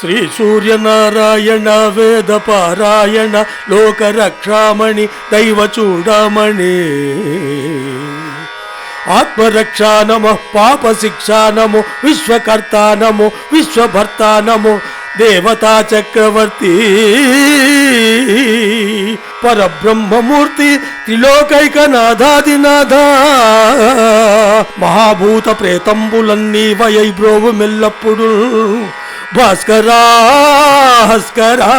శ్రీ సూర్యనారాయణ వేద పారాయణ లోకరక్షామణి దైవ చూడమణి. ఆత్మరక్షా నమ పాప శిక్షా నమో విశ్వకర్తా నమో విశ్వభర్తా నమో దేవతా చక్రవర్తి. పరబ్రహ్మమూర్తి త్రిలోకైకనాథాదినాథ. మహాభూత ప్రేతంబులన్నీ వయై బ్రోవు మెల్లప్పుడు. భాస్కరా హస్కరా.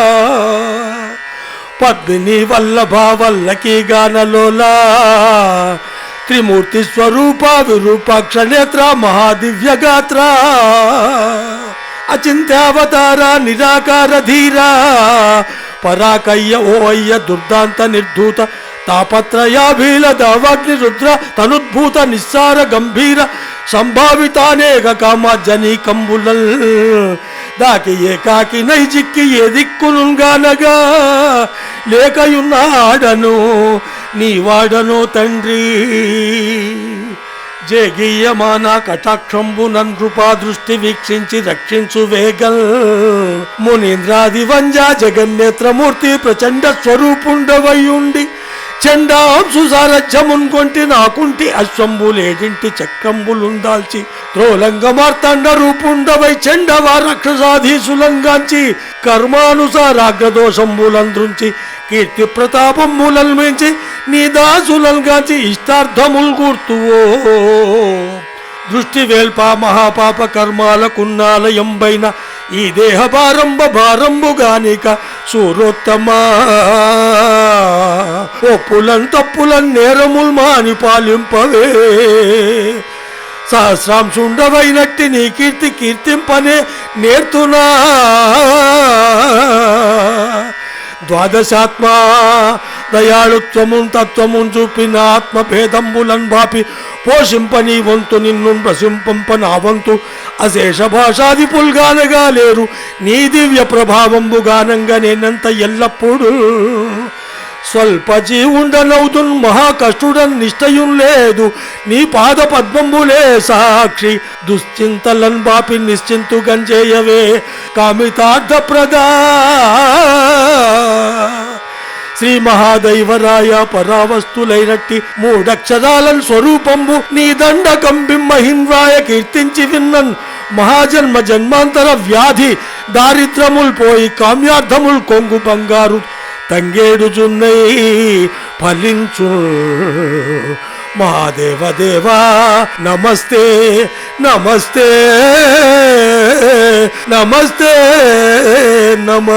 పద్మిని వల్లభ వల్లకి గానలోలా. త్రిమూర్తి స్వరూప విరూపాక్ష నేత్ర మహాదివ్య గాత్ర అచింత్యావతార నిరాకార ధీరా. పరాకయ్య ఓ అయ్య దుర్దాంత నిర్ధూత తాపత్రయాభీల దవాగ్ని రుద్ర తనుద్భూత నిస్సార గంభీర సంభావితానేక కామాజనీ కంబులల్ దాకి ఏకాకి నైజిక్కి ఏ దిక్కునుగానగా లేకయున్నాడను నీ వాడను తండ్రి. జగీయమాన కటాక్షంబు నృపా దృష్టి వీక్షించి రక్షించు వేగల్. మునీంద్రాది వంజ జగన్నేత్రమూర్తి ప్రచండ స్వరూపుండవయుండి చండాంసు సారథ్యమున్ కొంటి నాకుంటి అశ్వంబులేడింటి చక్రంబులుందాల్చి త్రోలంగ మార్తాండ రూపుండవై చండవ రాక్షసాధీసులంగాంచి కర్మానుసారాగ్రదోషంబులంద్రుంచి కీర్తి ప్రతాపములల్ మించి నీ దాసులంగాంచి ఇష్టార్థముల్ గుర్తువో దృష్టి వేల్ప మహాపాప ఎంబైన ఈ దేహ భారంబ భారంబుగానిక సూరోత్తమా ఒప్పులన్ తప్పులన్ నేరముల్ మాని పాలింపవే. సహస్రాంశుండవైనట్టి నీ కీర్తి కీర్తింపనే నేర్తున్నా ద్వాదశాత్మా దయాళుత్వమున్ తత్వమున్ చూపిన ఆత్మభేదంబులన్ బాపి పోషింపని వంతు నిన్ను ప్రశింపంప నా వంతు అశేష భాషాది పుల్గానగా లేరు నీ దివ్య ప్రభావంబు గానంగా నేనంత ఎల్లప్పుడూ. స్వల్ప జీవుండనవుతున్ మహాకష్టుడన్ నిష్టయున్ లేదు. నీ పాద పద్మంబులే సాక్షి. దుశ్చింతలన్ బాపి నిశ్చింతు గంజేయవే. కామితార్థప్రదా. శ్రీ మహాదైవరాయ పరావస్తులైనట్టి మూడక్షరాలన్ స్వరూపంబు నీ దండ బింబహిన్వాయ కీర్తించి విన్నన్. మహాజన్మ జన్మాంతర వ్యాధి దారిద్రముల్ పోయి కామ్యార్థముల్ కొంగు బంగారు తంగేడుచున్నై ఫలించు. మహాదేవదేవా నమస్తే నమస్తే నమస్తే నమ.